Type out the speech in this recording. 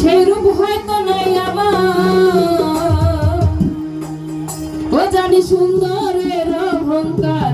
সেই রূপ হয়তো নাই আমার। ও জানি সুন্দরের অহংকার।